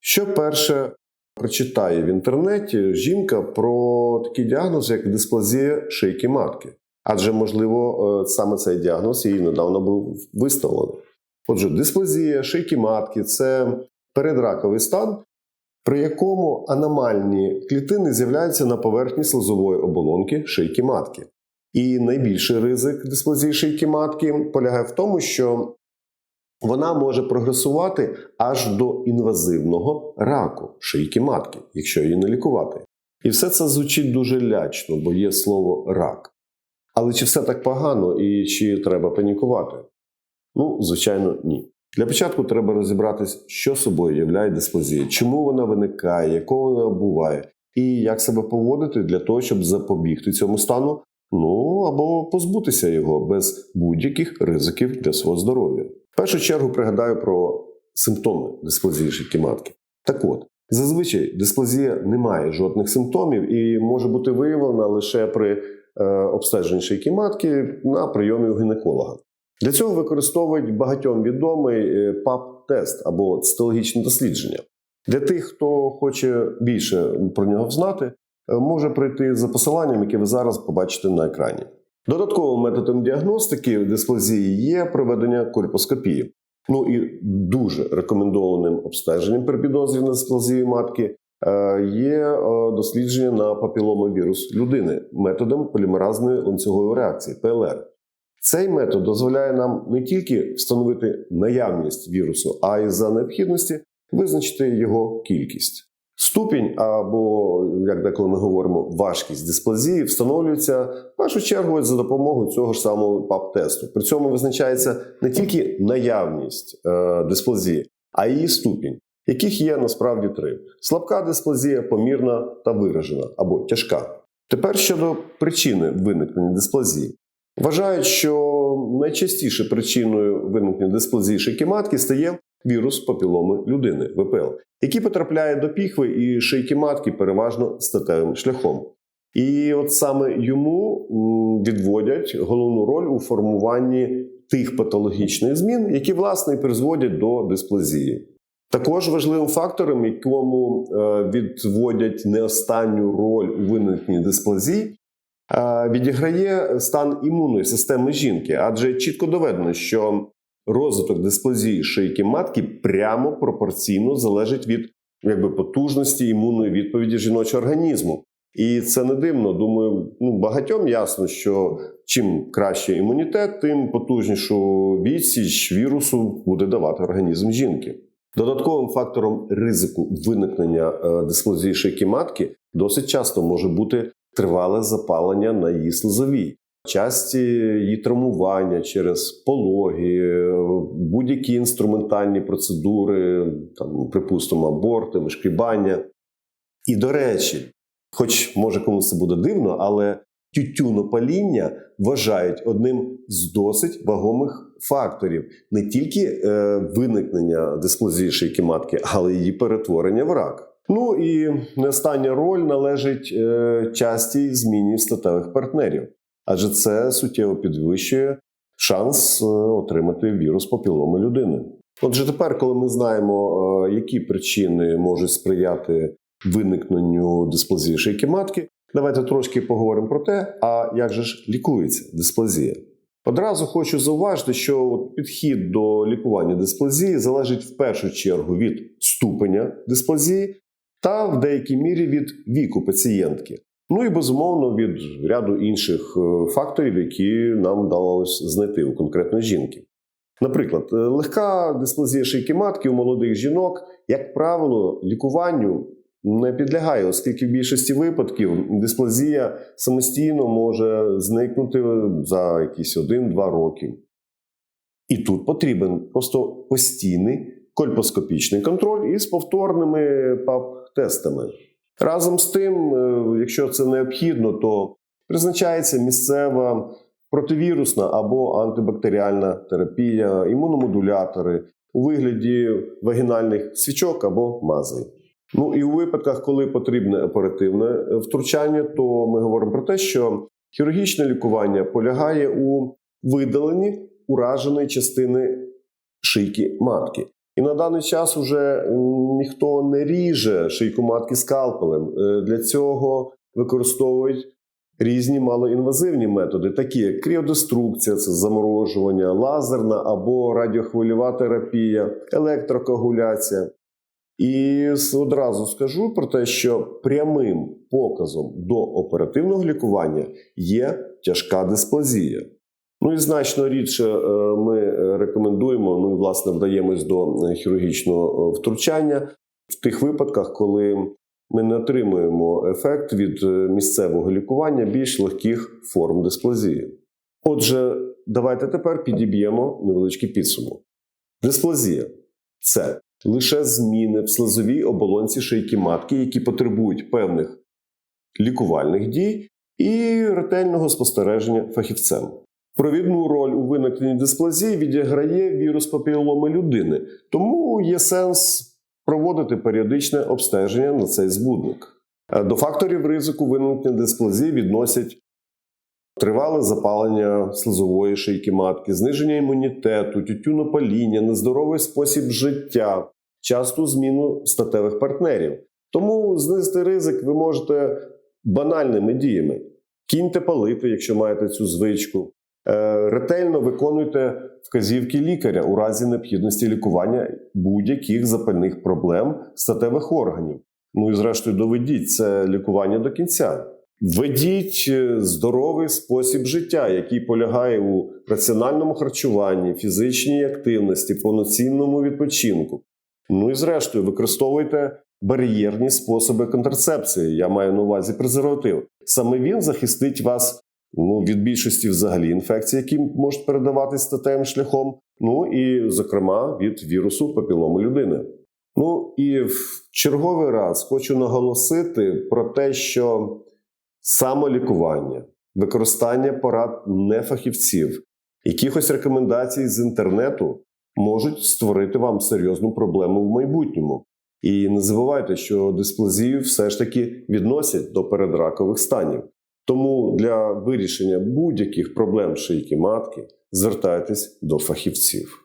Що перше прочитає в інтернеті жінка про такий діагноз, як дисплазія шийки матки? Адже, можливо, е, саме цей діагноз їй недавно був виставлений. Отже, дисплазія шийки матки це передраковий стан, при якому аномальні клітини з'являються на поверхні слизової оболонки шийки матки. І найбільший ризик дисплазії шийки матки полягає в тому, що вона може прогресувати аж до інвазивного раку шийки матки, якщо її не лікувати. І все це звучить дуже лячно, бо є слово рак. Але чи все так погано і чи треба панікувати? Ну, звичайно, ні. Для початку треба розібратись, що собою являє дисплазія, чому вона виникає, якого вона буває, і як себе поводити для того, щоб запобігти цьому стану, ну або позбутися його без будь-яких ризиків для свого здоров'я. В першу чергу пригадаю про симптоми дисплазії шийки матки. Так от, зазвичай дисплазія не має жодних симптомів і може бути виявлена лише при е, обстеженні шийки матки на прийомі у гінеколога. Для цього використовують багатьом відомий е, ПАП-тест або цитологічне дослідження. Для тих, хто хоче більше про нього знати, е, може прийти за посиланням, яке ви зараз побачите на екрані. Додатковим методом діагностики дисплазії є проведення кольпоскопії. Ну і дуже рекомендованим обстеженням при підозрі на дисплазію матки е, є е, дослідження на папіломовірус людини методом полімеразної ланцюгової реакції ПЛР. Цей метод дозволяє нам не тільки встановити наявність вірусу, а й за необхідності визначити його кількість. Ступінь або, як деколи ми говоримо, важкість дисплазії встановлюється в першу чергу за допомогою цього ж самого ПАП-тесту. При цьому визначається не тільки наявність е, дисплазії, а й її ступінь, яких є насправді три: слабка дисплазія, помірна та виражена або тяжка. Тепер щодо причини виникнення дисплазії. Вважають, що найчастіше причиною виникнення дисплазії шийки матки стає вірус папіломи людини ВПЛ, який потрапляє до піхви і шийки матки переважно статевим шляхом. І от саме йому відводять головну роль у формуванні тих патологічних змін, які власне і призводять до дисплазії. Також важливим фактором, якому відводять не останню роль у виникненні дисплазії, відіграє стан імунної системи жінки, адже чітко доведено, що розвиток дисплазії шийки матки прямо пропорційно залежить від якби, потужності імунної відповіді жіночого організму. І це не дивно. Думаю, ну багатьом ясно, що чим краще імунітет, тим потужнішу відсіч вірусу буде давати організм жінки. Додатковим фактором ризику виникнення е, дисплазії шийки матки досить часто може бути тривале запалення на її слизовій, часті її травмування через пологи, будь-які інструментальні процедури, там, припустимо, аборти, вишкрібання. І, до речі, хоч може комусь це буде дивно, але тютюнопаління вважають одним з досить вагомих факторів не тільки е, виникнення дисплазії шийки матки, але й її перетворення в рак. Ну і не остання роль належить е, частій зміні статевих партнерів, адже це суттєво підвищує шанс е, отримати вірус папіломи людини. Отже, тепер, коли ми знаємо, е, які причини можуть сприяти виникненню дисплазії шийки матки, давайте трошки поговоримо про те, а як же ж лікується дисплазія. Одразу хочу зауважити, що підхід до лікування дисплазії залежить в першу чергу від ступеня дисплазії та в деякій мірі від віку пацієнтки. Ну і безумовно від ряду інших е, факторів, які нам вдалося знайти у конкретної жінки. Наприклад, е, легка дисплазія шийки матки у молодих жінок, як правило, лікуванню не підлягає, оскільки в більшості випадків дисплазія самостійно може зникнути за якісь 1-2 роки. І тут потрібен просто постійний кольпоскопічний контроль із повторними ПАП-тестами. Разом з тим, е, якщо це необхідно, то призначається місцева противірусна або антибактеріальна терапія, імуномодулятори у вигляді вагінальних свічок або мазей. Ну і у випадках, коли потрібне оперативне втручання, то ми говоримо про те, що хірургічне лікування полягає у видаленні ураженої частини шийки матки. І на даний час вже ніхто не ріже шийку матки скалпелем. Е, Для цього використовують різні малоінвазивні методи, такі як кріодеструкція, це заморожування, лазерна або радіохвильова терапія, електрокоагуляція. І одразу скажу про те, що прямим показом до оперативного лікування є тяжка дисплазія. Ну і значно рідше е, ми рекомендуємо, ну і власне вдаємось до е, хірургічного е, втручання в тих випадках, коли ми не отримуємо ефект від місцевого лікування більш легких форм дисплазії. Отже, давайте тепер підіб'ємо невеличкий підсумок. Дисплазія це лише зміни в слизовій оболонці шийки матки, які потребують певних лікувальних дій і ретельного спостереження фахівцем. Провідну роль у виникненні дисплазії відіграє вірус папіломи людини, тому є сенс проводити періодичне обстеження на цей збудник. Е, До факторів ризику виникнення дисплазії відносять тривале запалення слизової шийки матки, зниження імунітету, тютюнопаління, нездоровий спосіб життя, часту зміну статевих партнерів. Тому знизити ризик ви можете банальними діями. Кіньте палити, якщо маєте цю звичку. Е, Ретельно виконуйте вказівки лікаря у разі необхідності лікування будь-яких запальних проблем статевих органів. Ну і зрештою доведіть це лікування до кінця. Ведіть е, здоровий спосіб життя, який полягає у раціональному харчуванні, фізичній активності, повноцінному відпочинку. Ну і зрештою, використовуйте бар'єрні способи контрацепції. Я маю на увазі презерватив. Саме він захистить вас ну, від більшості взагалі інфекцій, які можуть передаватися статевим шляхом. Ну і, зокрема, від вірусу папілому людини. Ну і в черговий раз хочу наголосити про те, що самолікування, використання порад нефахівців, якихось рекомендацій з інтернету можуть створити вам серйозну проблему в майбутньому. І не забувайте, що дисплазію все ж таки відносять до передракових станів. Тому для вирішення будь-яких проблем шийки матки звертайтесь до фахівців.